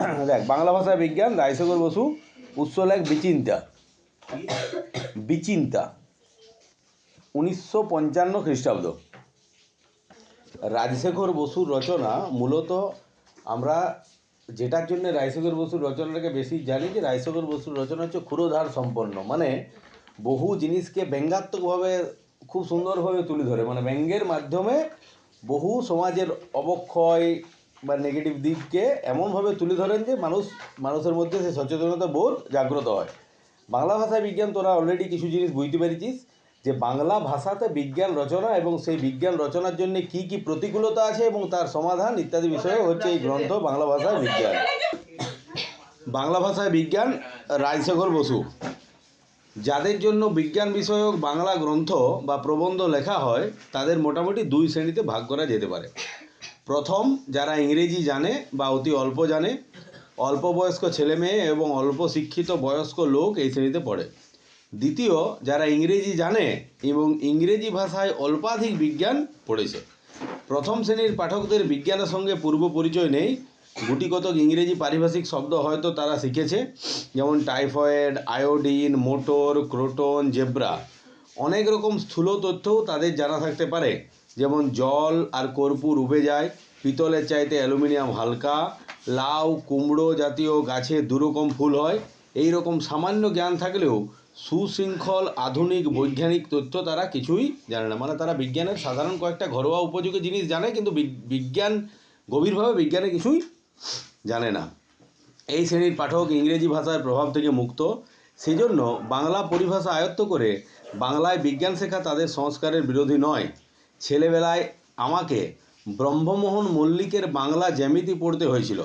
দেখ, বাংলা ভাষা বিজ্ঞান রায়শেখর বসু উৎস লেখ বিচিন্তা। বিচিন্তা। উনিশশো পঞ্চান্ন খ্রিস্টাব্দ। রাজশেখর বসুর রচনা মূলত আমরা যেটার জন্য রায়শেখর বসুর রচনাটাকে বেশি জানি যে রায়শেখর বসুর রচনা হচ্ছে ক্ষুরোধার সম্পন্ন। মানে বহু জিনিসকে ব্যঙ্গাত্মকভাবে, খুব সুন্দরভাবে তুলে ধরে। মানে ব্যঙ্গের মাধ্যমে বহু সমাজের অবক্ষয় বা নেগেটিভ দিককে এমনভাবে তুলে ধরেন যে মানুষ, মানুষের মধ্যে সে সচেতনতা বোধ জাগ্রত হয়। বাংলা ভাষা বিজ্ঞান, তোরা অলরেডি কিছু জিনিস বুঝতে পেরেছিস যে বাংলা ভাষাতে বিজ্ঞান রচনা এবং সেই বিজ্ঞান রচনার জন্য কি কি প্রতিকূলতা আছে এবং তার সমাধান ইত্যাদি বিষয়ে হচ্ছে এই গ্রন্থ বাংলা ভাষায় বিজ্ঞান। বাংলা ভাষায় বিজ্ঞান রাজশেখর বসু। যাদের জন্য বিজ্ঞান বিষয়ক বাংলা গ্রন্থ বা প্রবন্ধ লেখা হয়, তাদের মোটামুটি দুই শ্রেণীতে ভাগ করা যেতে পারে। প্রথম যারা ইংরেজি জানে বা অতি অল্প জানে, অল্প বয়স্ক ছেলে মেয়ে এবং অল্প শিক্ষিত বয়স্ক লোক এই শ্রেণীতে পড়ে। দ্বিতীয়, যারা ইংরেজি জানে এবং ইংরেজি ভাষায় অল্পাধিক বিজ্ঞান পড়েছে। প্রথম শ্রেণির পাঠকদের বিজ্ঞানের সঙ্গে পূর্ব পরিচয় নেই। গুটিকতক ইংরেজি পারিভাষিক শব্দ হয়তো তারা শিখেছে, যেমন typhoid, iodine, motor, croton, zebra. অনেক রকম স্থূল তথ্যও তাদের জানা থাকতে পারে। যেমন জল আর কর্পূর উবে যায়, পিতলের চাইতে অ্যালুমিনিয়াম হালকা, লাউ, কুমড়ো জাতীয় গাছে দুরকম ফুল হয়। এই রকম সামান্য জ্ঞান থাকলেও সুশৃঙ্খল, আধুনিক, বৈজ্ঞানিক তথ্য তারা কিছুই জানে না। মানে তারা বিজ্ঞানের সাধারণ কয়েকটা ঘরোয়া উপযোগী জিনিস জানে, কিন্তু বিজ্ঞান, গভীরভাবে বিজ্ঞানে কিছুই জানে না। এই শ্রেণির পাঠক ইংরেজি ভাষার প্রভাব থেকে মুক্ত। সেজন্য বাংলা পরিভাষা আয়ত্ত করে বাংলায় বিজ্ঞান শেখা তাদের সংস্কারের বিরোধী নয়। ছেলেবেলায় আমাকে ব্রহ্মমোহন মল্লিকের বাংলা জ্যামিতি পড়তে হয়েছিল।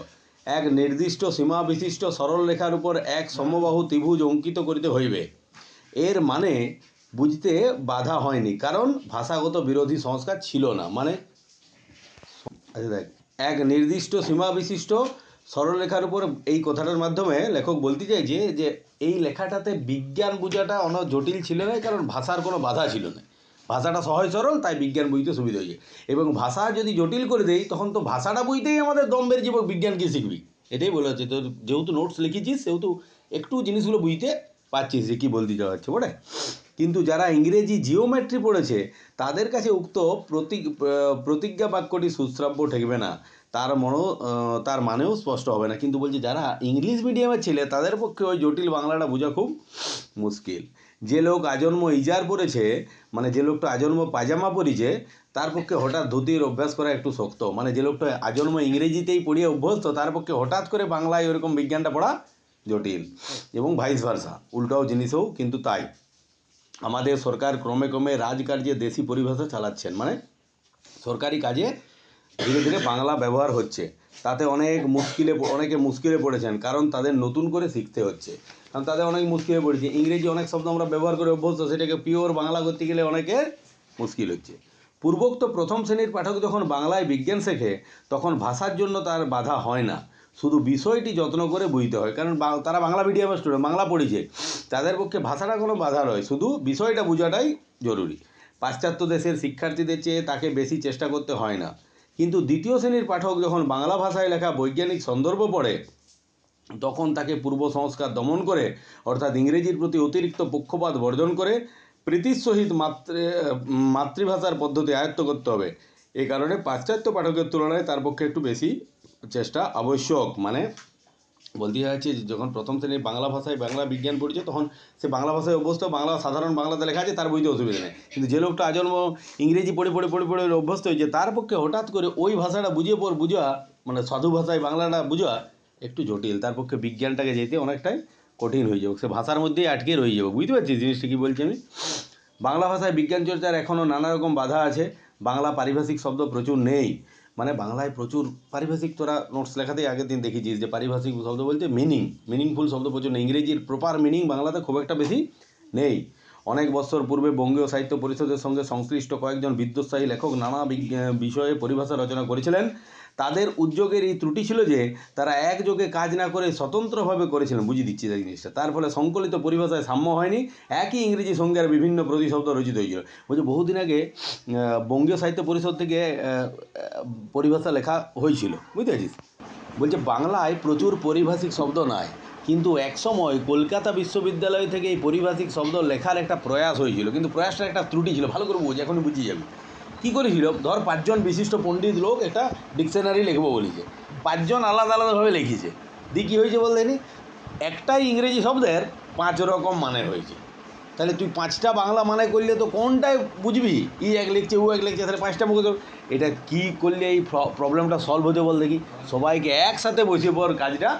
এক নির্দিষ্ট সীমা বিশিষ্ট সরল রেখার উপর এক সমবাহু ত্রিভুজ অঙ্কিত করিতে হইবে। এর মানে বুঝতে বাধা হয়নি, কারণ ভাষাগত বিরোধী সংস্কার ছিল না। মানে আচ্ছা এক নির্দিষ্ট সীমা বিশিষ্ট সরলরেখার উপর এই কথাটার মাধ্যমে লেখক বলতে চাইছে যে, এই লেখাটাতে বিজ্ঞান বোঝাটা অন জটিল ছিল না, কারণ ভাষার কোনো বাধা ছিল না। ভাষাটা সহজ সরল তাই বিজ্ঞান বুঝতে সুবিধা হয়েছে। এবং ভাষা যদি জটিল করে দেই তখন তো ভাষাটা বুঝতেই আমাদের দম বের জীবক বিজ্ঞান কি শিখবি? এটাই বলা হচ্ছে। তো যেহেতু নোটস লিখেছিস সেহেতু একটু জিনিসগুলো বুঝতে পারছিস যে কী বলতে যাওয়া হচ্ছে বটে? কিন্তু যারা ইংরেজি জিওমেট্রি পড়েছে তাদের কাছে উক্ত প্রতি প্রতিজ্ঞা বাক্যটি সুশ্রাব্য ঠেকবে না। তার আহ, তার মানেও স্পষ্ট হবে না। কিন্তু বলছি যারা ইংলিশ মিডিয়ামের ছেলে তাদের পক্ষে ওই জটিল বাংলাটা বোঝা খুব মুশকিল। যে লোক আজন্ম ইজার পড়েছে মানে যে লোকটা আজন্ম পাজামা পরিছে, তার পক্ষে হঠাৎ ধুতির অভ্যাস করা একটু শক্ত। মানে যে লোকটা আজন্ম ইংরেজিতেই পড়িয়ে অভ্যস্ত, তার পক্ষে হঠাৎ করে বাংলায় ওরকম বিজ্ঞানটা পড়া জটিল। এবং ভাইস ভার্সা উল্টাও জিনিসও কিন্তু তাই। আমাদের সরকার ক্রমে ক্রমে রাজকার্যে দেশি পরিভাষা চালাচ্ছেন। মানে সরকারি কাজে ধীরে ধীরে বাংলা ব্যবহার হচ্ছে। তাতে অনেক মুশকিলে, অনেকে মুশকিলে পড়েছেন, কারণ তাদের নতুন করে শিখতে হচ্ছে। কারণ তাদের অনেক মুশকিলে পড়েছে। ইংরেজি অনেক শব্দ আমরা ব্যবহার করে অভ্যস্ত, সেটাকে পিওর বাংলা করতে গেলে অনেকের মুশকিল হচ্ছে। পূর্বোক্ত প্রথম শ্রেণির পাঠক যখন বাংলায় বিজ্ঞান শেখে, তখন ভাষার জন্য তার বাধা হয় না। শুধু বিষয়টি যত্ন করে বুঝতে হয়, কারণ তারা বাংলা মিডিয়ামের স্টুডেন্ট বাংলা পড়েছে। তাদের পক্ষে ভাষাটা কোনো বাধা নয়, শুধু বিষয়টা বোঝাটাই জরুরি। পাশ্চাত্য দেশের শিক্ষার্থীদের চেয়ে তাকে বেশি চেষ্টা করতে হয় না। কিন্তু দ্বিতীয় শ্রেণির পাঠক যখন বাংলা ভাষায় লেখা বৈজ্ঞানিক সন্দর্ভ পড়ে, তখন তাকে পূর্ব সংস্কার দমন করে, অর্থাৎ ইংরেজির প্রতি অতিরিক্ত পক্ষপাত বর্জন করে, প্রীতির সহিত মাতৃ, মাতৃভাষার পদ্ধতি আয়ত্ত করতে হবে। এ কারণে পাশ্চাত্য পাঠকের তুলনায় তার পক্ষে একটু বেশি চেষ্টা আবশ্যক মানে বলতে যে যখন প্রথম শ্রেণির বাংলা ভাষায় বাংলা বিজ্ঞান পড়ছে, তখন সে বাংলা ভাষায় অভ্যস্ত, বাংলা সাধারণ বাংলাতে লেখা আছে, তার বুঝতে অসুবিধা নেই। কিন্তু যে লোকটা আজন্ম ইংরেজি পড়ে পড়ে পড়ে পড়ে অভ্যস্ত হয়েছে, তার পক্ষে হঠাৎ করে ওই ভাষাটা বুঝে পর বুঝা মানে সাধু ভাষায় বাংলাটা বুঝা একটু জটিল। তার পক্ষে বিজ্ঞানটাকে যেতে অনেকটাই কঠিন হয়ে যাবে। সে ভাষার মধ্যেই আটকে রয়ে যাবে। বুঝতে পারছি জিনিসটা কী বলছি আমি? বাংলা ভাষায় বিজ্ঞান চর্চার এখনও নানা রকম বাধা আছে। বাংলা পারিভাষিক শব্দ প্রচুর নেই। মানে বাংলায় প্রচুর পারিভাষিক তোরা নোটস লেখাতেই আগের দিন দেখেছিস যে পারিভাষিক শব্দ বলতে মিনিং মিনিংফুল শব্দ প্রচুর নেই। ইংরেজির প্রপার মিনিং বাংলাতে খুব একটা বেশি নেই। অনেক বছর পূর্বে বঙ্গীয় সাহিত্য পরিষদের সঙ্গে সংশ্লিষ্ট কয়েকজন বিদ্যুৎসাহী লেখক নানা বিষয়ে পরিভাষা রচনা করেছিলেন। তাদের উদ্যোগের এই ত্রুটি ছিল যে তারা একযোগে কাজ না করে স্বতন্ত্রভাবে করেছিলেন, বুঝিয়ে দিচ্ছি এই জিনিসটা। তার ফলে সংকলিত পরিভাষায় সাম্য হয়নি, একই ইংরেজি সংজ্ঞার বিভিন্ন প্রতিশব্দ রচিত হয়েছিল। বলছে, বহুদিন আগে বঙ্গীয় সাহিত্য পরিষদ থেকে পরিভাষা লেখা হয়েছিল, বুঝতে পারছিস? বলছে, বাংলায় প্রচুর পরিভাষিক শব্দ নাই, কিন্তু একসময় কলকাতা বিশ্ববিদ্যালয় থেকে এই পরিভাষিক শব্দ লেখার একটা প্রয়াস হয়েছিল, কিন্তু প্রয়াসটা একটা ত্রুটি ছিল, ভালো করে বুঝ, এখনই বুঝিয়ে যাবে। কী করেছিল ধর পাঁচজন বিশিষ্ট পণ্ডিত লোক একটা ডিকশনারি লিখব বলেছে। পাঁচজন আলাদা আলাদাভাবে লিখেছে। দিয়ে কী হয়েছে বলতে নি একটাই ইংরেজি শব্দের পাঁচ রকম মানে হয়েছে। তাহলে তুই পাঁচটা বাংলা মানে করলে তো কোনটায় বুঝবি? ই এক লিখছে ও এক লিখছে, তাহলে পাঁচটা মুখে এটা কী করলে এই প্রবলেমটা সলভ হতে বল দেখি? সবাইকে একসাথে বসে পর কাজটা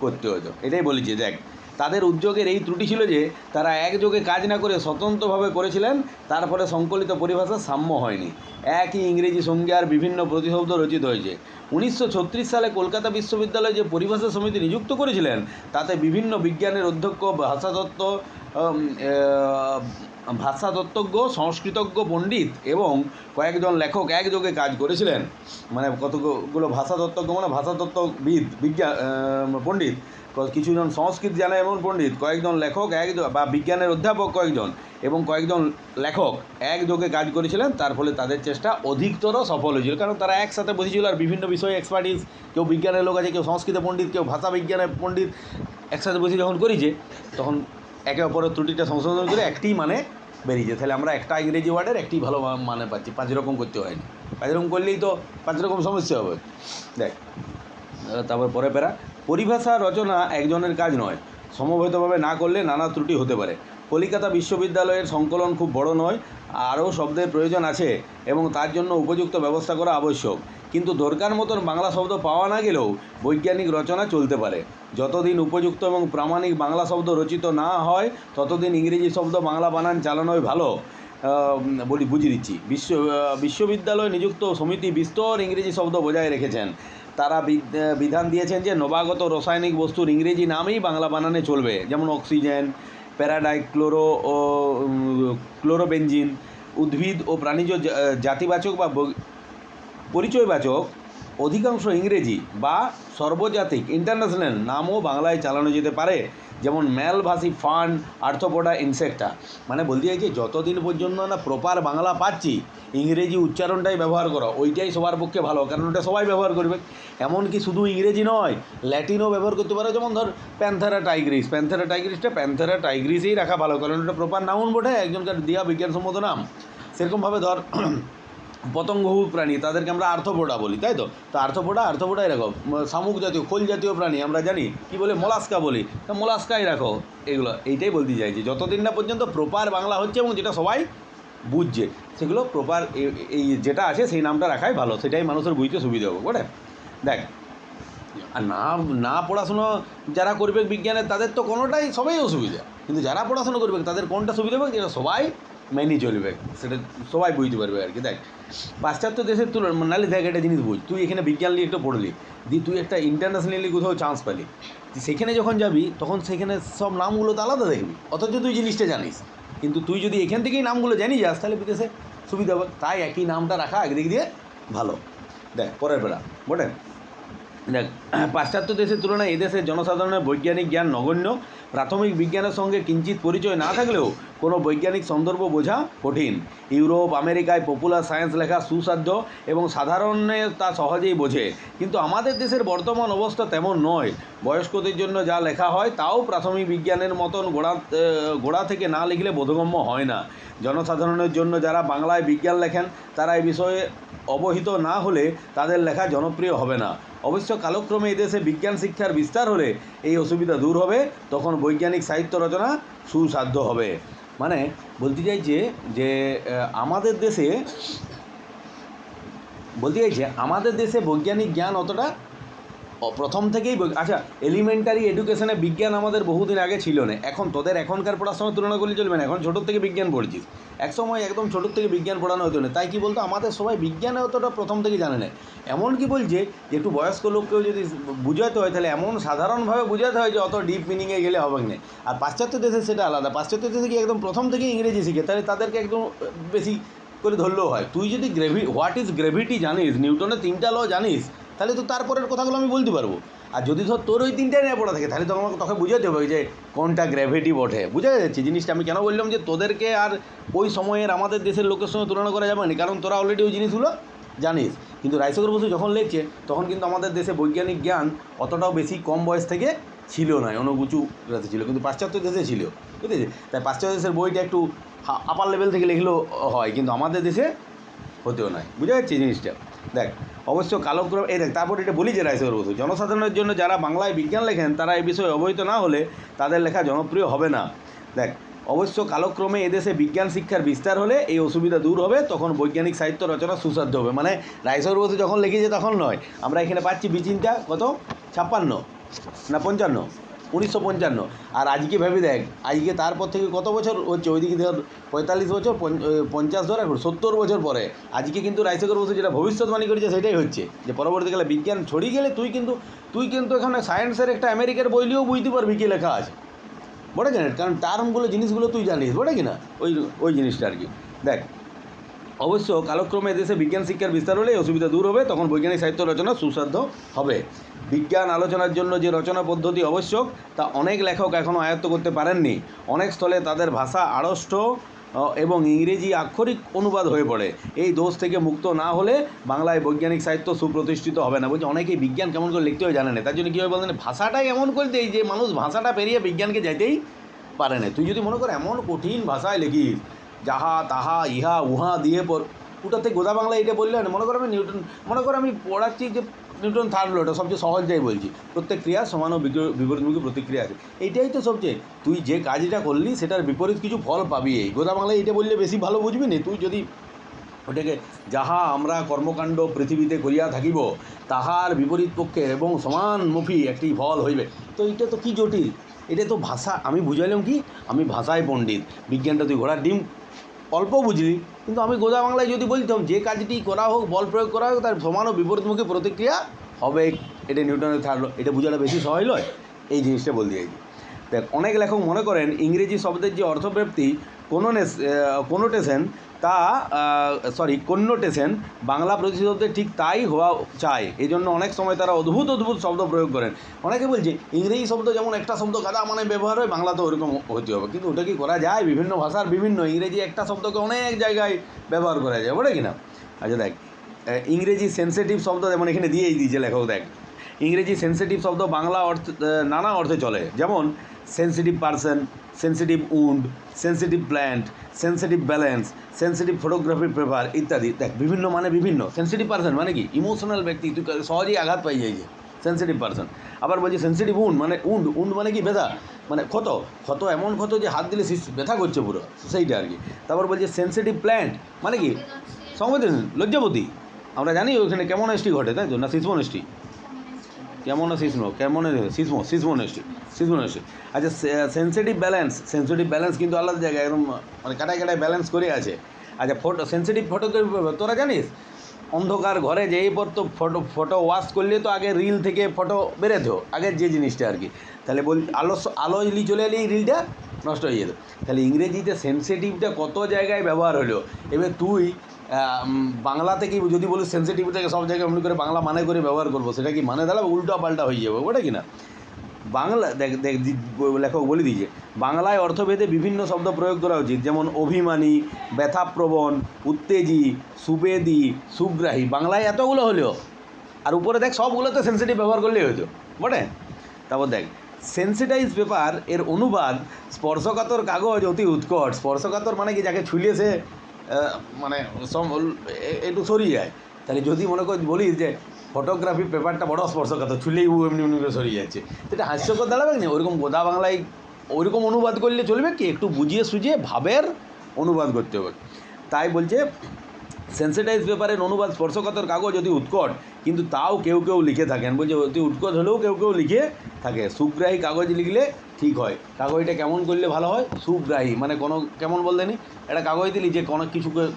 করতে হতো। এটাই বলেছি, দেখ। তাদের উদ্যোগের এই ত্রুটি ছিল যে, তারা একযোগে কাজ না করে স্বতন্ত্রভাবে করেছিলেন, তারপরে সংকলিত পরিভাষা সাম্য হয়নি। একই ইংরেজি সংজ্ঞার বিভিন্ন প্রতিশব্দ রচিত হয়েছে। উনিশশো ছত্রিশ সালে কলকাতা বিশ্ববিদ্যালয়ে যে পরিভাষা সমিতি নিযুক্ত করেছিলেন, তাতে বিভিন্ন বিজ্ঞানের অধ্যক্ষ, ভাষাতত্ত্ব ভাষাতত্ত্বজ্ঞ, সংস্কৃতজ্ঞ, পণ্ডিত এবং কয়েকজন লেখক একযোগে কাজ করেছিলেন। মানে কতগুলো ভাষাতত্ত্বজ্ঞ মানে ভাষাতত্ত্ববিদ বিজ্ঞান পণ্ডিত, কিছুজন সংস্কৃত জানে এমন পণ্ডিত, কয়েকজন লেখক এক, বা বিজ্ঞানের অধ্যাপক কয়েকজন এবং কয়েকজন লেখক একযোগে কাজ করেছিলেন, তার ফলে তাদের চেষ্টা অধিকতর সফল হয়েছিল। কারণ তারা একসাথে বসেছিল আর বিভিন্ন বিষয়ে এক্সপার্টিস কেউ বিজ্ঞানের লোক আছে, কেউ সংস্কৃত পণ্ডিত, কেউ ভাষা বিজ্ঞানের পণ্ডিত, একসাথে বসে যখন করেছে, তখন একে অপরের ত্রুটিটা সংশোধন করে একটি মানে বেরিয়েছে তাহলে আমরা একটা ইংরেজি ওয়ার্ডের একটি ভালো মানে পাচ্ছি। পাঁচ রকম করতে হয়নি। পাঁচ রকম করলেই তো পাঁচ রকম সমস্যা হবে। দেখ তারপর পরে পেরা পরিভাষা রচনা একজনের কাজ নয়। সমবেতভাবে না করলে নানা ত্রুটি হতে পারে। কলিকাতা বিশ্ববিদ্যালয়ের সংকলন খুব বড় নয়। আরও শব্দের প্রয়োজন আছে এবং তার জন্য উপযুক্ত ব্যবস্থা করা আবশ্যক। কিন্তু দরকার মতন বাংলা শব্দ পাওয়া না গেলেও বৈজ্ঞানিক রচনা চলতে পারে। যতদিন উপযুক্ত এবং প্রামাণিক বাংলা শব্দ রচিত না হয়, ততদিন ইংরেজি শব্দ বাংলা বানান চালানোই ভালো। বলি, বুঝিয়ে দিচ্ছি। বিশ্ব বিশ্ববিদ্যালয় নিযুক্ত সমিতি বিস্তর ইংরেজি শব্দ বজায় রেখেছেন। তারা বিধান দিয়েছেন যে নবাগত রাসায়নিক বস্তুর ইংরেজি নামেই বাংলা বানানে চলবে, যেমন অক্সিজেন প্যারাডাই ক্লোরো ও ক্লোরোবেঞ্জিন উদ্ভিদ ও প্রাণীজ জাতিবাচক বৈ- পরিচয়বাচক, অধিকাংশ ইংরেজি বা সর্বজাতিক ইন্টারন্যাশনাল নামও বাংলায় চালানো যেতে পারে। যেমন ম্যালভাসি ফান্ড আর্থপোডা ইনসেক্টা। মানে বলতে চাইছি যতদিন পর্যন্ত না প্রপার বাংলা পাচ্ছি, ইংরেজি উচ্চারণটাই ব্যবহার করো, ওইটাই সবার পক্ষে ভালো, কারণ ওটা সবাই ব্যবহার করবে। এমনকি শুধু ইংরেজি নয়, ল্যাটিনও ব্যবহার করতে পারো, যেমন ধর প্যান্থারা টাইগ্রিস। প্যান্থারা টাইগ্রিসটা প্যান্থারা টাইগ্রিসেই রাখা ভালো, কারণ ওটা প্রপার নাউন বটে, একজনকার দেওয়া বিজ্ঞানসম্মত নাম। সেরকমভাবে ধর পতঙ্গহু প্রাণী, তাদেরকে আমরা আর্থপোডা বলি, তাই তো? তো আর্থপোডা আর্থপোডাই রাখো শামুক জাতীয়, খোল জাতীয় প্রাণী, আমরা জানি। কি বলে? মোলাস্কা বলি। তো মোলাস্কাই রাখো, এগুলো, এইটাই বলতে চাইছি। যতদিন না পর্যন্ত প্রপার বাংলা হচ্ছে এবং যেটা সবাই বুঝছে, সেগুলো প্রপার এই যেটা আছে সেই নামটা রাখাই ভালো, সেটাই মানুষের বুঝতে সুবিধা হবে, বটে? দেখ, আর না না পড়াশুনো যারা করবে বিজ্ঞানের, তাদের তো কোনোটাই সবাই অসুবিধা। কিন্তু যারা পড়াশুনো করবে, তাদের কোনটা সুবিধা হবে? যেটা সবাই মেনে চলবে, সেটা সবাই বুঝতে পারবে আর কি, দেখ। পাশ্চাত্য দেশের তুলনা নাহলে দেখ একটা জিনিস বুঝ, তুই এখানে বিজ্ঞান নিয়ে একটু পড়লি, দিয়ে তুই একটা ইন্টারন্যাশনালি কোথাও চান্স পেলি সেখানে যখন যাবি, তখন সেখানে সব নামগুলো তো আলাদা দেখবি, অথচ তুই জিনিসটা জানিস, কিন্তু তুই যদি এখান থেকেই নামগুলো জানি যাস, তাহলে বিদেশে সুবিধা হবে, তাই একই নামটা রাখা একদিক দিয়ে ভালো। দেখ, পরের বেলা বটে? দেখ, পাশ্চাত্য দেশের তুলনায় এদেশের জনসাধারণের বৈজ্ঞানিক জ্ঞান নগণ্য। প্রাথমিক বিজ্ঞানের সঙ্গে কিঞ্চিত পরিচয় না থাকলেও কোনো বৈজ্ঞানিক সন্দর্ভ বোঝা কঠিন। ইউরোপ, আমেরিকায় পপুলার সায়েন্স লেখা সুসাধ্য এবং সাধারণে তা সহজেই বোঝে। কিন্তু আমাদের দেশের বর্তমান অবস্থা তেমন নয়। বয়স্কদের জন্য যা লেখা হয় তাও প্রাথমিক বিজ্ঞানের মতন গোড়া গোড়া থেকে না লিখলে বোধগম্য হয় না। জনসাধারণের জন্য যারা বাংলায় বিজ্ঞান লেখেন, তারা এই বিষয়ে অবহিত না হলে তাদের লেখা জনপ্রিয় হবে না। অবশ্য কালক্রমে এদেশে বিজ্ঞান শিক্ষার বিস্তার হলে এই অসুবিধা দূর হবে, তখন বৈজ্ঞানিক সাহিত্য রচনা সুসাধ্য হবে। মানে বলতে চাইছে যে আমাদের দেশে, বলতে চাইছে আমাদের দেশে বৈজ্ঞানিক জ্ঞান অতটা প্রথম থেকেই আচ্ছা এলিমেন্টারি এডুকেশনে বিজ্ঞান আমাদের বহুদিন আগে ছিল না। এখন তোদের এখনকার পড়াশোনার তুলনা করলে চলবে না। এখন ছোটোর থেকে বিজ্ঞান পড়ছিস। এক সময় একদম ছোটোর থেকে বিজ্ঞান পড়ানো হতো না। তাই কি বলতো, আমাদের সবাই বিজ্ঞানে অতটা প্রথম থেকে জানে না। এমন কি বলছে যে একটু বয়স্ক লোককেও যদি বুঝাতে হয়, তাহলে এমন সাধারণভাবে বুঝাতে হয় যে অত ডিপ মিনিংয়ে গেলে হবে না। আর পাশ্চাত্য দেশে সেটা আলাদা। পাশ্চাত্য দেশে কি একদম প্রথম থেকে ইংরেজি শিখে, তাহলে তাদেরকে একদম বেশি করে ধরলেও হয়। তুই যদি গ্রেভি হোয়াট ইজ গ্রেভিটি জানিস? নিউটনের তিনটা ল জানিস। তাহলে তো তারপরের কথাগুলো আমি বলতে পারব। আর যদি ধর তোর ওই তিনটাই নিয়ে পড়া থাকে, তাহলে তো আমাকে তোকে বুঝাতে হবে যে কোনটা গ্র্যাভিটি বটে। বুঝা যাচ্ছে? জিনিসটা আমি কেন বললাম যে তোদেরকে আর ওই সময়ের আমাদের দেশের লোকের সঙ্গে তুলনা করা যাবে না, কারণ তোরা অলরেডি ওই জিনিসগুলো জানিস। কিন্তু রায়শঙ্কর বসু যখন লিখছে, তখন কিন্তু আমাদের দেশে বৈজ্ঞানিক জ্ঞান অতটাও বেশি কম বয়স থেকে ছিল না অনেক উঁচু রাতে ছিল, কিন্তু পাশ্চাত্য দেশে ছিল। ঠিক আছে তাই পাশ্চাত্য দেশের বইটা একটু আপার লেভেল থেকে লিখলেও হয়, কিন্তু আমাদের দেশে হতেও নয়। বুঝা যাচ্ছে জিনিসটা? দেখ অবশ্য কালক্রম এই দেখ, তারপর এটা বলি যে রাইসের বসু জনসাধারণের জন্য যারা বাংলায় বিজ্ঞান লেখেন, তারা এই বিষয়ে অবহিত না হলে তাদের লেখা জনপ্রিয় হবে না। দেখ, অবশ্য কালক্রমে এদেশে বিজ্ঞান শিক্ষার বিস্তার হলে এই অসুবিধা দূর হবে, তখন বৈজ্ঞানিক সাহিত্য রচনা সুসাধ্য হবে। মানে রাইসর বসু যখন লিখেছে তখন নয়। আমরা এখানে পাচ্ছি বিচিন্তা, কত? ছাপ্পান্ন না পঞ্চান্ন? উনিশশো পঞ্চান্ন। আর আজকে ভেবে দেখ, আজকে তারপর থেকে কত বছর হচ্ছে? ওইদিকে ধর পঁয়তাল্লিশ বছর, পঞ্চ- পঞ্চাশ ধর এখন, সত্তর বছর পরে। আজকে কিন্তু রায়শঙ্কর বসু যেটা ভবিষ্যৎবাণী করেছে, সেটাই হচ্ছে। যে পরবর্তীকালে বিজ্ঞান ছড়িয়ে গেলে তুই কিন্তু তুই কিন্তু এখানে সায়েন্সের একটা আমেরিকার বইলেও বুঝতে পারবি কি লেখা আছে। বটে কিনা কারণ টার্মগুলো জিনিসগুলো তুই জানিস, বটে কিনা ওই ওই জিনিসটা আর কি। দেখ অবশ্য কালক্রমে দেশে বিজ্ঞান শিক্ষার বিস্তার হলে অসুবিধা দূর হবে, তখন বৈজ্ঞানিক সাহিত্য রচনা সুসাধ্য হবে। বিজ্ঞান আলোচনার জন্য যে রচনা পদ্ধতি আবশ্যক, তা অনেক লেখক এখনও আয়ত্ত করতে পারেননি। অনেক স্থলে তাদের ভাষা আড়ষ্ট এবং ইংরেজি আক্ষরিক অনুবাদ হয়ে পড়ে। এই দোষ থেকে মুক্ত না হলে বাংলায় বৈজ্ঞানিক সাহিত্য সুপ্রতিষ্ঠিত হবে না। বলছে, অনেকেই বিজ্ঞান কেমন করে লিখতে হয় জানে না। তার জন্য কী বলতেন ভাষাটাই এমন করে দেয় যে মানুষ ভাষাটা পেরিয়ে বিজ্ঞানকে যাইতেই পারে না। তুই যদি মনে কর, এমন কঠিন ভাষায় লিখিস যাহা, তাহা, ইহা, উহা দিয়ে পর ওটাতে গোদা বাংলায় এটা বললে না মনে করো আমি নিউটন মনে করো আমি পড়াচ্ছি যে নিউটন থার্ড লো, এটা সবচেয়ে সহজটাই বলছি। প্রত্যেক ক্রিয়া সমান ও বিপরীতমুখী প্রতিক্রিয়া আছে। এইটাই তো সবচেয়ে তুই যে কাজটা করলি, সেটার বিপরীত কিছু ফল পাবি এই। গোদা বাংলায় এটা বললে বেশি ভালো বুঝবি না? তুই যদি ওটাকে যাহা আমরা কর্মকাণ্ড পৃথিবীতে করিয়া থাকিব, তাহার বিপরীত পক্ষে এবং সমানমুখী একটি ফল হইবে। তো এটা তো কি জটিল? এটা তো ভাষা, আমি বুঝাইলাম কি? আমি ভাষায় পণ্ডিত, বিজ্ঞানটা তুই ঘোড়ার ডিম। অল্প বুঝলি, কিন্তু আমি গোদা বাংলায় যদি বলতাম, যে কাজটি করা হোক, বল প্রয়োগ করা হোক, তার সমান ও বিপরীতমুখী প্রতিক্রিয়া হবে। এটা নিউটনের থার্ড এটা বোঝাটা বেশি সহজ নয়। এই জিনিসটা বলতে চাইছি। দেখ, অনেক লেখক মনে করেন, ইংরেজি শব্দের যে অর্থব্যাপ্তি কোনোনেস কোনোটেশন তা সরি কন্নোটেশন বাংলা প্রতিশব্দে ঠিক তাই হওয়া চায় এই জন্য অনেক সময় তারা অদ্ভুত অদ্ভুত শব্দ প্রয়োগ করেন। অনেকে বলছে, ইংরেজি শব্দ যেমন একটা শব্দ গাদা মানে ব্যবহার হয় বাংলাতে ওরকম হতে হবে। কিন্তু ওটা কি করা যায়? বিভিন্ন ভাষার বিভিন্ন ইংরেজি একটা শব্দকে অনেক জায়গায় ব্যবহার করা যায় বলে কি না আচ্ছা দেখ ইংরেজি সেন্সিটিভ শব্দ যেমন এখানে দিয়েই দিয়েছে, লেখক দেখ। ইংরেজি সেন্সিটিভ শব্দ বাংলা অর্থ নানা অর্থে চলে। যেমন sensitive person sensitive wound sensitive plant sensitive balance sensitive photography paper ইত্যাদি দেখ বিভিন্ন মানে বিভিন্ন সেন্সিটিভ পারসন মানে কি ইমোশনাল ব্যক্তি তুই সহজেই আঘাত পাই যাই সেন্সিটিভ পারসন আবার বলছি সেন্সিটিভ উন্ড মানে উন্ড উন্ড মানে কি ব্যথা মানে ক্ষত ক্ষত এমন ক্ষত যে হাত দিলে শিশ- ব্যথা করছে পুরো সেইটা আর কি তারপর বলছে সেন্সিটিভ প্ল্যান্ট মানে কি সংবেদনশীল লজ্জাপতি আমরা জানি ওইখানে কেমন এসটি ঘটে তাই তো না সিসমনেষ্টি কেমন সিসমো? কেমন সিসমো সিসমনেষ্টি সিসমনেষ্টি আচ্ছা সেন্সিটিভ ব্যালেন্স সেন্সিটিভ ব্যালেন্স কিন্তু আলাদা জায়গায় একদম মানে কাটায় কাটায় ব্যালেন্স করে আছে। আচ্ছা ফটো সেন্সিটিভ ফটোগ্রাফি তোরা জানিস? অন্ধকার ঘরে যেই পর তো ফটো ফটো ওয়াশ করলে তো আগে রিল থেকে ফটো বেরোতো আগের যে জিনিসটা আর কি। তাহলে বল, আলো আলো যদি চলে এলে এই রিলটা নষ্ট হয়ে যেত। তাহলে ইংরেজিতে সেন্সিটিভটা কত জায়গায় ব্যবহার হলো? এবার তুই বাংলাতে কি যদি বলিস সেন্সিটিভটাকে সব জায়গায় মনে করে বাংলা মানে করে ব্যবহার করব, সেটা কি মানে? দাঁড়াবে উল্টা পাল্টা হয়ে যাবে, ওটা কি না? বাংলা, দেখ দেখ লেখক বলে দিয়েছে, বাংলায় অর্থভেদে বিভিন্ন শব্দ প্রয়োগ করা উচিত, যেমন অভিমানী, ব্যথাপ্রবণ, উত্তেজী, সুবেদি, সুগ্রাহী, বাংলায় এতগুলো হলেও, আর উপরে দেখ সবগুলোতে সেন্সিটিভ ব্যবহার করলেই হতো বটে? তারপর দেখ সেন্সিটাইজ পেপার এর অনুবাদ স্পর্শকাতর কাগজ অতি উৎকট, স্পর্শকাতর মানে কি, যাকে ছুলিয়ে সে মানে একটু সরিয়ে যায় তাহলে যদি মনে করি বলিস যে ফটোগ্রাফি পেপারটা বড় স্পর্শকাতর ছুলেই উ এমনি এমনি করে সরিয়ে যাচ্ছে সেটা হাস্যকর দাঁড়াবে না ওরকম গোদা বাংলায়, ওইরকম অনুবাদ করলে চলবে কি? একটু বুঝিয়ে সুঝিয়ে ভাবের অনুবাদ করতে হবে। তাই বলছে সেন্সিটাইজ পেপারের অনুবাদ স্পর্শকাতর কাগজ অতি উৎকট, কিন্তু তাও কেউ কেউ লিখে থাকেন। বলছে, অতি উৎকট হলেও কেউ কেউ লিখে থাকে। সুগ্রাহী কাগজ লিখলে ঠিক হয়। কাগজটা কেমন করলে ভালো হয়? সুগ্রাহী মানে কোনো কেমন বলতেনি একটা কাগজ দিলি যে কোনো কিছুকে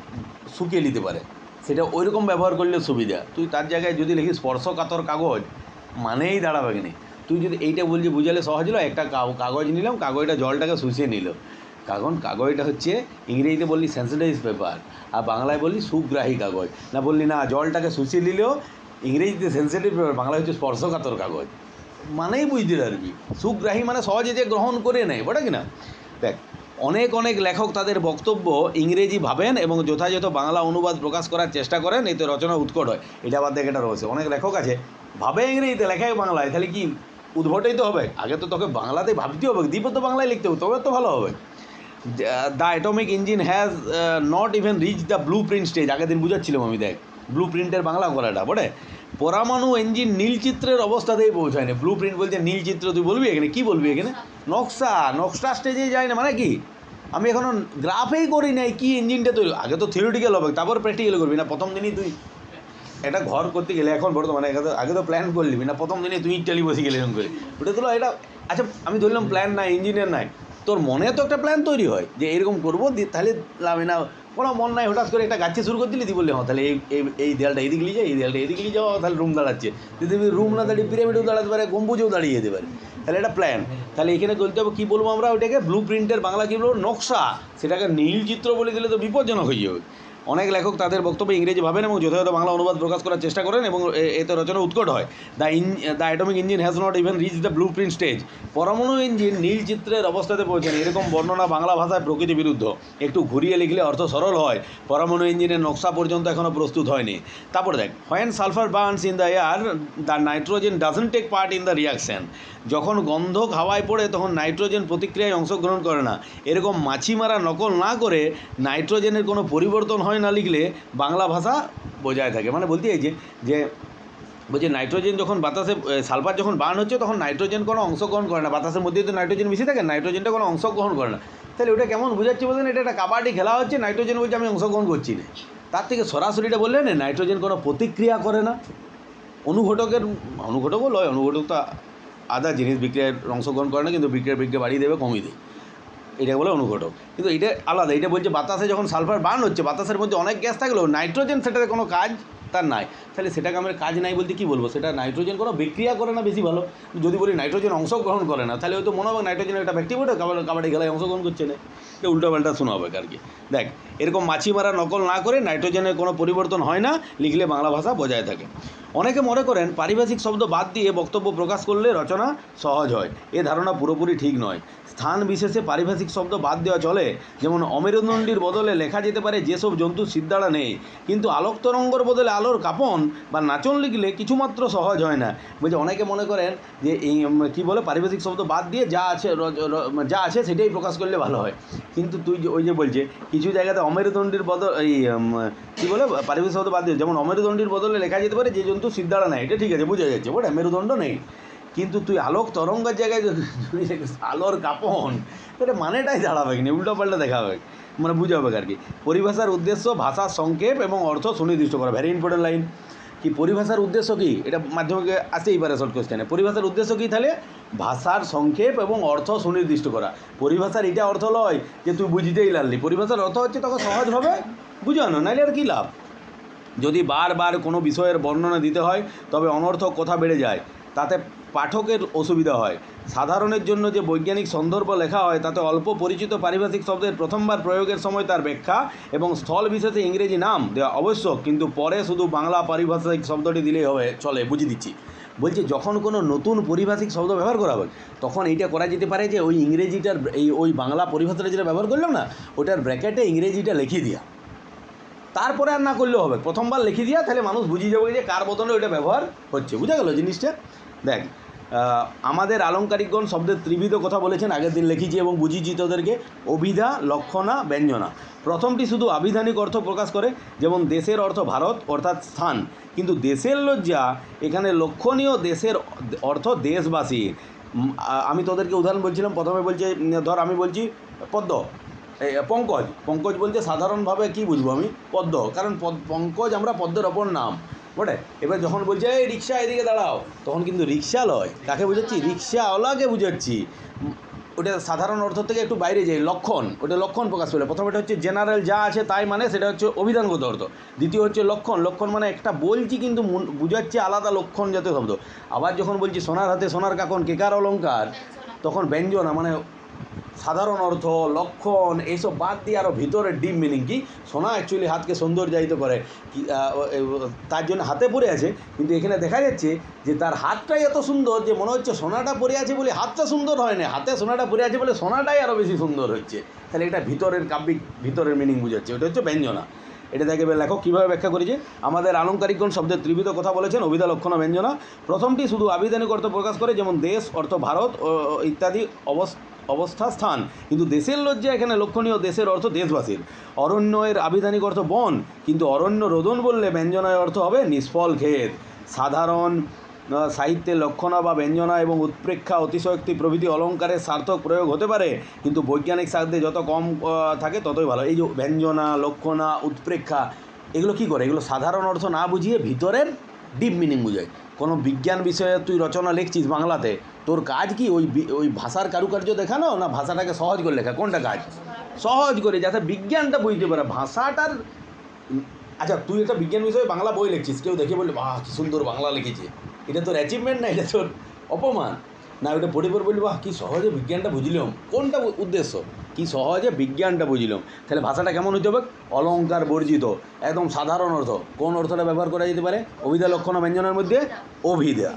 শুকিয়ে নিতে পারে। সেটা ওইরকম ব্যবহার করলে সুবিধা। তুই তার জায়গায় যদি লিখিস স্পর্শকাতর কাগজ, মানেই দাঁড়াবে তুই যদি এইটা বলছি, বুঝালে সহজ হলো, একটা কাগ- কাগজ নিলাম, কাগজটা জলটাকে শুষিয়ে নিল। কারণ কাগজটা হচ্ছে ইংরেজিতে বললি সেন্সিটাইজ পেপার আর বাংলায় বললি সুগ্রাহী কাগজ। না বললি, না, জলটাকে শুষিয়ে নিলেও ইংরেজিতে সেন্সিটিভ পেপার বাংলায় হচ্ছে স্পর্শকাতর কাগজ। মানেই বুঝতে পারবি। সুগ্রাহী মানে সহজে যে গ্রহণ করে নেয়, বটে কি না দেখ, অনেক অনেক লেখক তাদের বক্তব্য ইংরেজি ভাবেন এবং যথাযথ বাংলা অনুবাদ প্রকাশ করার চেষ্টা করেন, এতে রচনা উৎকট হয়। এটা আবার দেখে এটা রয়েছে অনেক লেখক আছে, ভাবে ইংরেজিতে, লেখায় বাংলায়, তাহলে কি উদ্ভটেই তো হবে? আগে তো তোকে বাংলাতে ভাবতে হবে দ্বীপে তো বাংলায় লিখতে হবে তবে তো ভালো হবে। The atomic engine has not even reach the blue print stage আগের দিন বুঝাচ্ছিলাম আমি, দেখ। ব্লু প্রিন্টের বাংলা করাটা বটে? পরমাণু ইঞ্জিন নীলচিত্রের অবস্থাতেই পৌঁছায়নি। ব্লু প্রিন্ট বলছে, নীল চিত্র তুই বলবি এখানে? কী বলবি এখানে? নকশা নকশা স্টেজে যায় না মানে কি? আমি এখনও গ্রাফেই করি নাই, কি ইঞ্জিনটা তৈরি আগে তো থিওরিটিক্যাল হবে, তারপর প্র্যাকটিক্যাল করবি, না প্রথম দিনই তুই এটা ঘর করতে গেলে এখন বর্তমানে আগে তো আগে তো প্ল্যান করলি, না প্রথম দিনে তুই ইটালি বসে গেলি এরকম করে। ওটা তো এটা আচ্ছা আমি ধরলাম প্ল্যান নাই ইঞ্জিনিয়ার নাই। তোর মনে তো একটা প্ল্যান তৈরি হয় যে এরকম করব দিয়ে তাহলে লাভে না কোনো মন নাই, হঠাৎ করে একটা গাছে শুরু করে দিলি, তুই বললি হ্যাঁ তাহলে এই এই- দেয়ালটা এদিকে নিয়ে যাই, এই দেয়ালটা এদিকে নিয়ে যাওয়া, তাহলে রুম দাঁড়াচ্ছে। যদি রুম না দাঁড়িয়ে পিরামিডও দাঁড়াতে পারে, গম্বুজেও দাঁড়িয়ে যেতে পারে। তাহলে এটা প্ল্যান তাহলে এখানে চলতে হবে, কী বলব আমরা ওইটাকে? ব্লু প্রিন্টের বাংলা কী বলব? নকশা। সেটাকে নীল চিত্র বলে দিলে তো বিপজ্জনক হয়ে যাবে। অনেক লেখক তাদের বক্তব্যে ইংরেজি ভাবেন এবং যথাযথ বাংলা অনুবাদ প্রকাশ করার চেষ্টা করেন এবং এতে রচনা উৎকট হয়। The in the atomic engine has not even reach the blue print stage পরমাণু ইঞ্জিন নীল চিত্রের অবস্থাতে পৌঁছেন। এরকম বর্ণনা বাংলা ভাষায় প্রকৃতি বিরুদ্ধ। একটু ঘুরিয়ে লিখলে অর্থ সরল হয়। পরমাণু ইঞ্জিনের নকশা পর্যন্ত এখনও প্রস্তুত হয়নি। তারপর দেখ when sulphur burns in the air the nitrogen doesn't take part in the reaction যখন গন্ধক হাওয়ায় পড়ে, তখন নাইট্রোজেন প্রতিক্রিয়ায় অংশগ্রহণ করে না। এরকম মাছি মারা নকল না করে নাইট্রোজেনের কোনো পরিবর্তন হয় না লিখলে বাংলা ভাষা বোঝায় থাকে। মানে বলতে চাইছে যে, বলছে নাইট্রোজেন যখন বাতাসে সালফার যখন বার্ন হচ্ছে তখন নাইট্রোজেন কোনো অংশগ্রহণ করে না। বাতাসের মধ্যেই তো নাইট্রোজেন মিশে থাকে, নাইট্রোজেনটা কোনো অংশগ্রহণ করে না। তাহলে ওটা কেমন বোঝাচ্ছে বলছেন? এটা একটা কাবাডি খেলা হচ্ছে, নাইট্রোজেন বলছে আমি অংশগ্রহণ করছি না। তার থেকে সরাসরিটা বললেন, নাইট্রোজেন কোনো প্রতিক্রিয়া করে না। অনুঘটকের, অনুঘটকও লয় অনুঘটক তো আদা জিনিস বিক্রিয়ায় অংশগ্রহণ করে না, কিন্তু বিক্রিয়ার বিক্রিয়া বাড়িয়ে দেবে, কমিয়ে দেয় এটা বলে অনুঘটক। কিন্তু এটা আলাদা, এটা বলছে বাতাসে যখন সালফার বার্ন হচ্ছে, বাতাসের মধ্যে অনেক গ্যাস থাকলেও নাইট্রোজেন সেটাতে কোনো কাজ তার নাই। তাহলে সেটাকে আমরা কাজ নাই বলতে কী বলব? সেটা নাইট্রোজেন কোনো বিক্রিয়া করে না বেশি ভালো। যদি বলি নাইট্রোজেন অংশগ্রহণ করে না, তাহলে হয়তো মনে হবে নাইট্রোজেনের একটা ব্যক্তি বটে, কাবাডি খেলায় অংশগ্রহণ করছে না। উল্টো পাল্টা শোনা হবে আর কি দেখ, এরকম মাছি মারা নকল না করে নাইট্রোজেনের কোনো পরিবর্তন হয় না, লিখলে বাংলা ভাষা বজায় থাকে। অনেকে মনে করেন পারিভাষিক শব্দ বাদ দিয়ে বক্তব্য প্রকাশ করলে রচনা সহজ হয়। এ ধারণা পুরোপুরি ঠিক নয়। স্থান বিশেষে পারিভাষিক শব্দ বাদ দেওয়া চলে। যেমন অমেরুদণ্ডির বদলে লেখা যেতে পারে, যেসব জন্তু সিদ্ধারা নেই। কিন্তু আলোক তরঙ্গর বদলে আলোর কাপন বা নাচন লিখলে কিছুমাত্র সহজ হয় না। বলছে অনেকে মনে করেন যে এই কী বলে পারিবেশিক শব্দ বাদ দিয়ে যা আছে যা আছে সেটাই প্রকাশ করলে ভালো হয়। কিন্তু তুই যে, ওই যে বলছে, কিছু জায়গাতে অমেরুদণ্ডির বদল, এই কী বলে পারিবেশিক শব্দ বাদ দিয়ে, যেমন অমেরুদণ্ডির বদলে লেখা যেতে পারে, যে জন্তু সিদ্ধারা নেই। এটা ঠিক আছে, বোঝা যাচ্ছে বটে মেরুদণ্ড নেই। কিন্তু তুই আলোক তরঙ্গের জায়গায় আলোর কাপন এটা মানেটাই দাঁড়াবে কিনা উল্টো পাল্টা দেখা হবে মানে বুঝাবে আর কি। পরিভাষার উদ্দেশ্য ভাষার সংক্ষেপ এবং অর্থ সুনির্দিষ্ট করা। ভেরি ইম্পর্টেন্ট লাইন কি পরিভাষার উদ্দেশ্য কি? এটা মাধ্যমিকে আসতেই পারে শর্ট কোয়েশ্চেনে পরিভাষার উদ্দেশ্য কি তাহলে? ভাষার সংক্ষেপ এবং অর্থ সুনির্দিষ্ট করা। পরিভাষার এটা অর্থ লয় যে তুই বুঝতেই লাগলি। পরিভাষার অর্থ হচ্ছে তখন সহজভাবে বুঝানো, নাইলে আর কী লাভ? যদি বারবার কোনো বিষয়ের বর্ণনা দিতে হয়, তবে অনর্থক কথা বেড়ে যায়। তাতে পাঠকের অসুবিধা হয়। সাধারণের জন্য যে বৈজ্ঞানিক সন্দর্ভ লেখা হয়, তাতে অল্প পরিচিত পারিভাষিক শব্দের প্রথমবার প্রয়োগের সময় তার ব্যাখ্যা এবং স্থল বিশেষে ইংরেজি নাম দেওয়া আবশ্যক, কিন্তু পরে শুধু বাংলা পারিভাষিক শব্দটি দিলেই হবে, চলে, বুঝিয়ে দিচ্ছি। বলছে, যখন কোনো নতুন পরিভাষিক শব্দ ব্যবহার করা হবে তখন এইটা করা যেতে পারে যে ওই ইংরেজিটার এই ওই বাংলা পরিভাষাটা যেটা ব্যবহার করলাম না, ওটার ব্র্যাকেটে ইংরেজিটা লিখিয়ে দেওয়া তারপরে আর না করলেও হবে, প্রথমবার লিখে দিয়া তাহলে মানুষ বুঝিয়ে যাবে যে কার বদলে ওইটা ব্যবহার হচ্ছে। বুঝা গেল জিনিসটা? দেখ আমাদের আলংকারিকগণ শব্দের ত্রিবিধ কথা বলেছেন, আগের দিন লিখেছি এবং বুঝিয়েছি তোদেরকে, অভিধা, লক্ষণা, ব্যঞ্জনা। প্রথমটি শুধু আবিধানিক অর্থ প্রকাশ করে, যেমন দেশের অর্থ ভারত, অর্থাৎ স্থান। কিন্তু দেশের লজ্জা, এখানে লক্ষণীয় দেশের অর্থ দেশবাসী। আমি তোদেরকে উদাহরণ বলছিলাম, প্রথমে বলছে ধর আমি বলছি পদ্ম। পঙ্কজ। পঙ্কজ বলতে সাধারণভাবে কি বুঝব আমি? পদ্ম। কারণ পঙ্কজ আমরা পদ্মের অপর নাম। বটে? এবার যখন বলছে, এই রিক্সা এদিকে দাঁড়াও, তখন কিন্তু রিক্সা লয়। কাকে বুঝাচ্ছি, রিক্সাওয়ালাকে বুঝাচ্ছি। ওটা সাধারণ অর্থ থেকে একটু বাইরে যায় লক্ষণ। ওটা লক্ষণ প্রকাশ পেলে। প্রথম হচ্ছে জেনারেল যা আছে তাই মানে সেটা হচ্ছে অভিধানগত অর্থ। দ্বিতীয় হচ্ছে লক্ষণ। লক্ষণ মানে একটা বলছি কিন্তু বুঝাচ্ছে আলাদা লক্ষণ জাতীয় শব্দ। আবার যখন বলছি, সোনার হাতে সোনার কাকন কেকার অলঙ্কার তখন ব্যঞ্জনা মানে সাধারণ অর্থ, লক্ষণ, এইসব বাদ দিয়ে আরও ভিতরের ডিপ মিনিং কি? সোনা অ্যাকচুয়ালি হাতকে সৌন্দর্যায়িত করে। তার জন্য হাতে পড়ে আছে, কিন্তু এখানে দেখা যাচ্ছে যে তার হাতটাই এত সুন্দর যে মনে হচ্ছে সোনাটা পরে আছে বলে হাতটা সুন্দর হয় না। হাতে সোনাটা পরে আছে বলে সোনাটাই আরও বেশি সুন্দর হচ্ছে। তাহলে এটা ভিতরের কাব্যিক, ভিতরের মিনিং বুঝাচ্ছে। ওটা হচ্ছে ব্যঞ্জনা। এটা দেখবে লেখক কীভাবে ব্যাখ্যা করেছে? আমাদের আলঙ্কারিকগণ শব্দের ত্রিবিধ কথা বলেছেন, অভিধা, লক্ষণ, ব্যঞ্জনা। প্রথমটি শুধু আবিধানিক অর্থ প্রকাশ করে, যেমন দেশ, অর্থ, ভারত ইত্যাদি অবস- অবস্থা স্থান কিন্তু দেশের লজ্জা এখানে লক্ষণীয় দেশের অর্থ দেশবাসীর। অরণ্যের আবিধানিক অর্থ বন, কিন্তু অরণ্য রোদন বললে ব্যঞ্জনায় অর্থ হবে নিষ্ফল ক্ষেত। সাধারণ সাহিত্যে লক্ষণা বা ব্যঞ্জনা এবং উৎপ্রেক্ষা অতিশয়োক্তি প্রভৃতি অলঙ্কারের সার্থক প্রয়োগ হতে পারে, কিন্তু বৈজ্ঞানিক সাহিত্যে যত কম থাকে ততই ভালো। এই যে ব্যঞ্জনা, লক্ষণা, উৎপ্রেক্ষা, এগুলো কি করে? এগুলো সাধারণ অর্থ না বুঝিয়ে ভিতরের ডিপ মিনিং বুঝায় কোনো বিজ্ঞান বিষয়ে তুই রচনা লিখছিস বাংলাতে, তোর কাজ কি ওই ওই ভাষার কারুকার্য দেখানো না ভাষাটাকে সহজ করে লেখা? কোনটা কাজ? সহজ করে, যাতে বিজ্ঞানটা বুঝতে পারে। ভাষাটার আচ্ছা তুই একটা বিজ্ঞান বিষয়ে বাংলা বই লিখছিস, কেউ দেখে বললে বাহ, কি সুন্দর বাংলা লিখেছে। এটা তোর অ্যাচিভমেন্ট না, এটা তোর অপমান? না, ওটা পড়ে পড়ে বললি বাহ, কি সহজে বিজ্ঞানটা বুঝলাম। কোনটা উদ্দেশ্য? কি সহজে বিজ্ঞানটা বুঝলাম। তাহলে ভাষাটা কেমন হতে হবে? অলঙ্কার বর্জিত, একদম সাধারণ অর্থ। কোন অর্থটা ব্যবহার করা যেতে পারে? অভিধা লক্ষণ ব্যঞ্জনের মধ্যে অভিধা।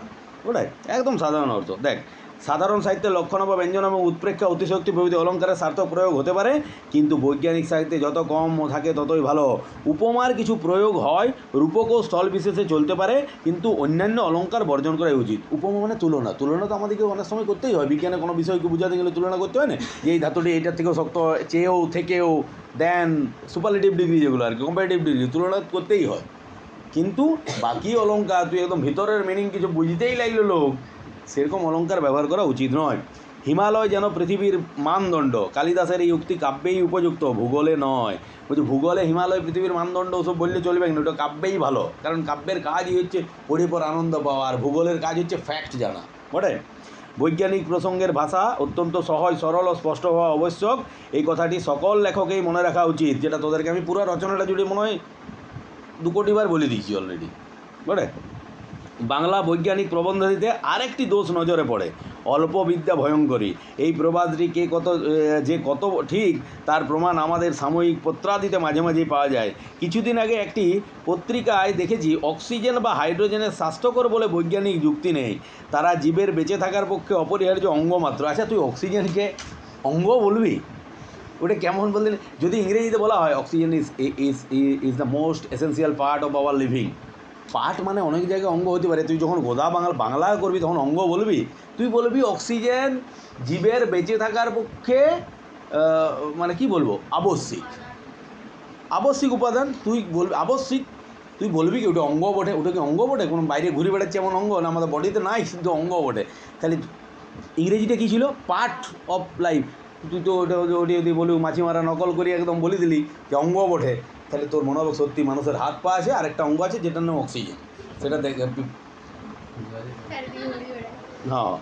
ওটাই একদম সাধারণ অর্থ। দেখ সাধারণ সাহিত্যে লক্ষণ বা ব্যঞ্জন এবং উৎপ্রেক্ষা অতিশক্তি প্রভৃতি অলঙ্কারের সার্থক প্রয়োগ হতে পারে, কিন্তু বৈজ্ঞানিক সাহিত্যে যত কম থাকে ততই ভালো। উপমার কিছু প্রয়োগ হয়, রূপক ও স্থল বিশেষে চলতে পারে, কিন্তু অন্যান্য অলঙ্কার বর্জন করাই উচিত। উপমা মানে তুলনা। তুলনা তো আমাদেরকে অনেক সময় করতেই হয়। বিজ্ঞানে কোনো বিষয়কে বোঝাতে গেলে তুলনা করতে হয় না? যে এই ধাতুটি এইটার থেকেও শক্ত, চেয়েও, থেকেও, দেন সুপারলেটিভ ডিগ্রি যেগুলো আর কি কম্পারেটিভ ডিগ্রি তুলনা করতেই হয়। কিন্তু বাকি অলঙ্কার তুই একদম ভিতরের মিনিং কিছু বুঝতেই লাগল লোক। সেরকম অলঙ্কার ব্যবহার করা উচিত নয়। হিমালয় যেন পৃথিবীর মানদণ্ড, কালিদাসের এই উক্তি কাব্যেই উপযুক্ত, ভূগোলে নয়। বলছি, ভূগোলে হিমালয় পৃথিবীর মানদণ্ড ওসব বললে চলবে না ওটা কাব্যেই ভালো। কারণ কাব্যের কাজই হচ্ছে পড়ে পর আনন্দ পাওয়া, আর ভূগোলের কাজ হচ্ছে ফ্যাক্ট জানা। বটে? বৈজ্ঞানিক প্রসঙ্গের ভাষা অত্যন্ত সহজ, সরল ও স্পষ্ট হওয়া আবশ্যক। এই কথাটি সকল লেখকেই মনে রাখা উচিত, যেটা তোদেরকে আমি পুরো রচনাটা জুড়ে মনে হয় দু কোটিবার বলে দিয়েছি অলরেডি বটে? বাংলা বৈজ্ঞানিক প্রবন্ধটিতে আরেকটি দোষ নজরে পড়ে। অল্প বিদ্যা ভয়ঙ্করী। এই প্রবাদটি কে কত যে কত ঠিক, তার প্রমাণ আমাদের সাময়িক পত্রাদিতে মাঝে মাঝেই পাওয়া যায়। কিছুদিন আগে একটি পত্রিকায় দেখেছি, অক্সিজেন বা হাইড্রোজেনের স্বাস্থ্যকর বলে বৈজ্ঞানিক যুক্তি নেই। তারা জীবের বেঁচে থাকার পক্ষে অপরিহার্য অঙ্গ মাত্র। আচ্ছা তুই অক্সিজেনকে অঙ্গ বলবি? ওটা কেমন বলতে যদি ইংরেজিতে বলা হয়, oxygen is is is the most essential part of our living. Part মানে অনেক জায়গায় অঙ্গ হতে পারে। তুই যখন গোদা বাংলা বাংলা করবি, তখন অঙ্গ বলবি। তুই বলবি অক্সিজেন জীবের বেঁচে থাকার পক্ষে মানে কি বলব? আবশ্যিক। আবশ্যিক উপাদান, তুই বলবি, আবশ্যিক। তুই বলবি কি, ওটা অঙ্গ বটে, ওটা কি অঙ্গ বটে? কোনো বাইরে ঘুরে বেড়াচ্ছে এমন অঙ্গ? না, আমাদের বডিতে নাই কিন্তু অঙ্গ বটে। তাহলে ইংরেজিটা কী ছিল? Part of life. তুই তো ওটা ওটা ওটা যদি বলি মাছি মারা নকল করে একদম বলে দিলি যে অঙ্গ বটে। তাহলে তোর মনে হবে সত্যি মানুষের হাত পা আছে আর একটা অঙ্গ আছে যেটার নাম অক্সিজেন সেটা দেখ হ্যাঁ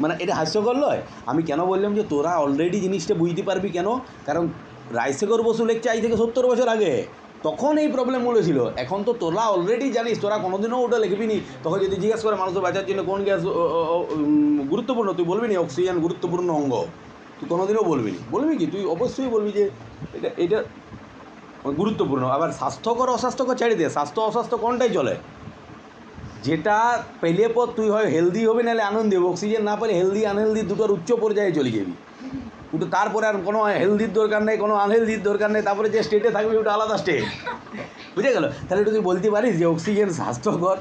মানে এটা হাস্যকর নয়। আমি কেন বললাম যে তোরা অলরেডি জিনিসটা বুঝতে পারবি কেন? কারণ রাজশেখর বসু লেখছে আজ থেকে সত্তর বছর আগে। তখন এই প্রবলেমগুলো ছিল। এখন তো তোরা অলরেডি জানিস, তোরা কোনোদিনও ওটা লিখবি নি তখন যদি জিজ্ঞেস করে মানুষের বাঁচার জন্য কোন গ্যাস গুরুত্বপূর্ণ, তুই বলবি নি অক্সিজেন গুরুত্বপূর্ণ অঙ্গ? তুই কোনোদিনও বলবি নি। বলবি কি? তুই অবশ্যই বলবি যে এটা এটা গুরুত্বপূর্ণ। আবার স্বাস্থ্যকর, অস্বাস্থ্যকর ছেড়ে দে স্বাস্থ্য, অস্বাস্থ্য কোনটাই চলে? যেটা পেলে পর তুই হয় হেলদি হবে, নাহলে আনন্দে হবে। অক্সিজেন না পেলে হেলদি আনহেলদি দুটোর উচ্চ পর্যায়ে চলে যাবি। কিন্তু তারপরে আর কোনো হেলদির দরকার নেই, কোনো আনহেলদির দরকার নেই, তারপরে যে স্টেটে থাকবি ওটা আলাদা স্টেট বুঝে গেল? তাহলে তুই বলতে পারিস যে অক্সিজেন স্বাস্থ্যকর,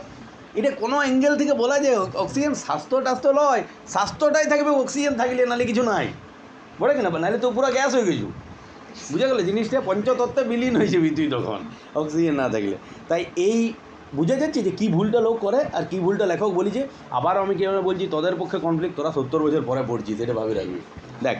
এটা কোনো অ্যাঙ্গেল থেকে বলা যায় অক্সিজেন স্বাস্থ্য টাস্থ্য লয়, স্বাস্থ্যটাই থাকবে অক্সিজেন থাকলে নাহলে কিছু নাই। বলে কিনা নাহলে তো পুরো গ্যাস হয়ে গেছু। বুঝে গেল জিনিসটা পঞ্চতত্ত্বে বিলীন হয়েছে তুই তখন, অক্সিজেন না থাকলে। তাই এই বুঝা যাচ্ছে যে কী ভুলটা লোক করে আর কী ভুলটা লেখক বলি যে, আবার আমি কীভাবে বলছি, তোদের পক্ষে কনফ্লিক্ট তোরা সত্তর বছর পরে পড়ছিস, এটা ভাবি রাখবি। দেখ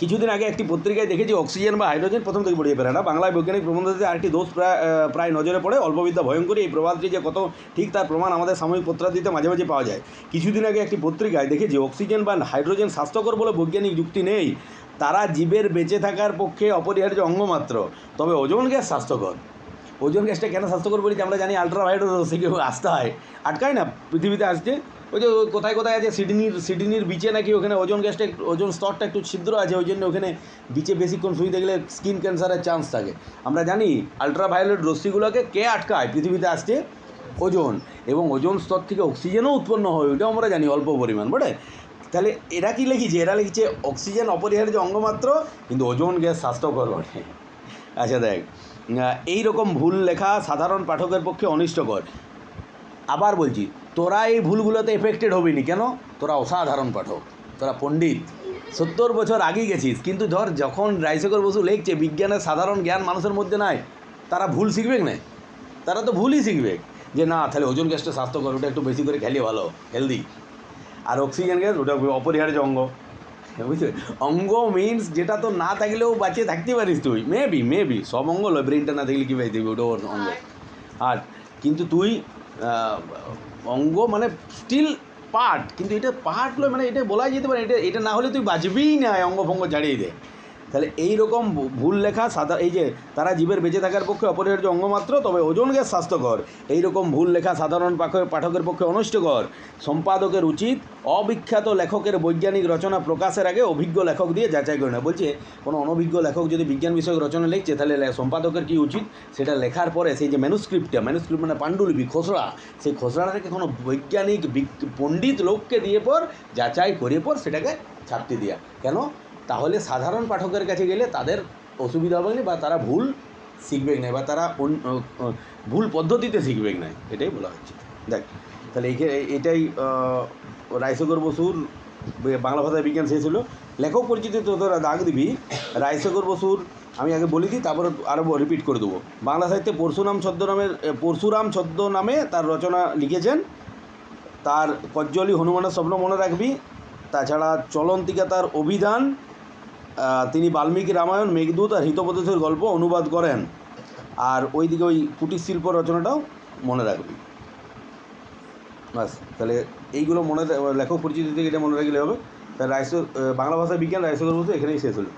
কিছুদিন আগে একটি পত্রিকায় দেখেছি, অক্সিজেন বা হাইড্রোজেন প্রথম থেকে পড়িয়ে পারে না। বাংলায় বৈজ্ঞানিক প্রবন্ধতে আরেকটি দোষ প্রায় প্রায় নজরে পড়ে, অল্পবিদ্যা ভয়ঙ্করী এই প্রবাদটি যে কত ঠিক তার প্রমাণ আমাদের সাময়িক পত্রাদিতে মাঝে মাঝে পাওয়া যায়। কিছুদিন আগে একটি পত্রিকায় দেখেছি, অক্সিজেন বা হাইড্রোজেন স্বাস্থ্যকর বলে বৈজ্ঞানিক যুক্তি নেই। তারা জীবের বেঁচে থাকার পক্ষে অপরিহার্য অঙ্গ মাত্র। তবে ওজন গ্যাস স্বাস্থ্যকর। ওজন গ্যাসটা কেন স্বাস্থ্যকর বলি যে আমরা জানি আলট্রাভায়োলেট রশ্মি কেউ আসতে হয়। আটকায় না, পৃথিবীতে আসছে। ওই যে কোথায় কোথায় আছে সিডনির সিডনির বিচে নাকি ওখানে ওজন গ্যাসটা ওজন স্তরটা একটু ছিদ্র আছে, ওই জন্য ওখানে বিচে বেশিক্ষণ শুয়ে দেখলে স্কিন ক্যান্সারের চান্স থাকে। আমরা জানি আলট্রাভায়োলেট রশ্মিগুলোকে কে আটকায়? পৃথিবীতে আসছে ওজন। এবং ওজন স্তর থেকে অক্সিজেনও উৎপন্ন হয়, ওইটাও আমরা জানি অল্প পরিমাণ, বটে? তাহলে এরা কি লিখেছে? এরা লিখেছে, অক্সিজেন অপরিহার্য অঙ্গমাত্র কিন্তু ওজন গ্যাস স্বাস্থ্যকর বটে আচ্ছা দেখ এই রকম ভুল লেখা সাধারণ পাঠকের পক্ষে অনিষ্টকর আবার বলছি, তোরা এই ভুলগুলোতে এফেক্টেড হবি নি কেন? তোরা অসাধারণ পাঠক, তোরা পণ্ডিত। সত্তর বছর আগে গেছিস, কিন্তু ধর যখন রাইশেখর বসু লিখছে, বিজ্ঞানের সাধারণ জ্ঞান মানুষের মধ্যে নাই, তারা ভুল শিখবে না? তারা তো ভুলই শিখবে যে না, তাহলে ওজন গ্যাসটা স্বাস্থ্যকর ওটা একটু বেশি করে খেলে ভালো হেলদি আর অক্সিজেন গ্যাস ওটা অপরিহার্য অঙ্গ। বুঝলি? অঙ্গ মিনস যেটা তো না থাকলেও বাঁচিয়ে থাকতে পারিস তুই। মেবি মেবি সব অঙ্গ লয় ব্রেনটা না থাকলে কী বাঁচতে দিবি ওটা ওর অঙ্গ। আর কিন্তু তুই অঙ্গ মানে স্টিল পার্ট কিন্তু এটা পার্ট লয় মানে এটা বলাই যেতে পারে এটা এটা না হলে তুই বাঁচবিই না অঙ্গ ফঙ্গ ছাড়িয়ে দে। তাহলে এই রকম ভুল লেখা সাদা, এই যে তারা জীবের বেঁচে থাকার পক্ষে অপরিহার্য অঙ্গ মাত্র, তবে ওজন গ্যাস স্বাস্থ্যকর। এই রকম ভুল লেখা সাধারণ পাঠক- পাঠকের পক্ষে অনিষ্টকর। সম্পাদকের উচিত অবিখ্যাত লেখকের বৈজ্ঞানিক রচনা প্রকাশের আগে অভিজ্ঞ লেখক দিয়ে যাচাই করে না বলছে, কোনো অনভিজ্ঞ লেখক যদি বিজ্ঞান বিষয়ক রচনা লিখছে, তাহলে সম্পাদকের কি উচিত? সেটা লেখার পরে সেই যে ম্যানুস্ক্রিপ্টটা ম্যানুস্ক্রিপ্ট মানে পাণ্ডুলিপি, খসড়া, সেই খসড়াটাকে কোনো বৈজ্ঞানিক পণ্ডিত লোককে দিয়ে পর, যাচাই করে পর সেটাকে ছাপতে দেওয়া কেন? তাহলে সাধারণ পাঠকের কাছে গেলে তাদের অসুবিধা হবে বা তারা ভুল শিখবে না বা তারা ভুল পদ্ধতিতে শিখবে না, এটাই বলা হচ্ছে। দেখ, তাহলে এটাই রায়শঙ্কর বসুর বাংলা ভাষায় বিজ্ঞান শেষ হলো লেখক পরিচিতি তো তোরা দাগ দিবি। রায়শঙ্কর বসুর, আমি আগে বলে দিই, তারপরে আরও রিপিট করে দেবো। বাংলা সাহিত্যে পরশুরাম ছদ্মনামের পরশুরাম ছদ্ম নামে তার রচনা লিখেছেন। তার কজ্জলি হনুমানের স্বপ্ন মনে রাখবি। তাছাড়া চলন্তিকা তার অভিধান তিনি বাল্মীকি রামায়ণ, মেঘদূত আর হিতপদেশের গল্প অনুবাদ করেন। আর ওইদিকে ওই কুটির শিল্প রচনাটাও মনে রাখবি। বাস, তাহলে এইগুলো মনে লেখক পরিচিতি থেকে এটা মনে রাখলে হবে। তাহলে রাইস বাংলা ভাষা বিজ্ঞান রাইসগর বসু এখানেই শেষ হলো।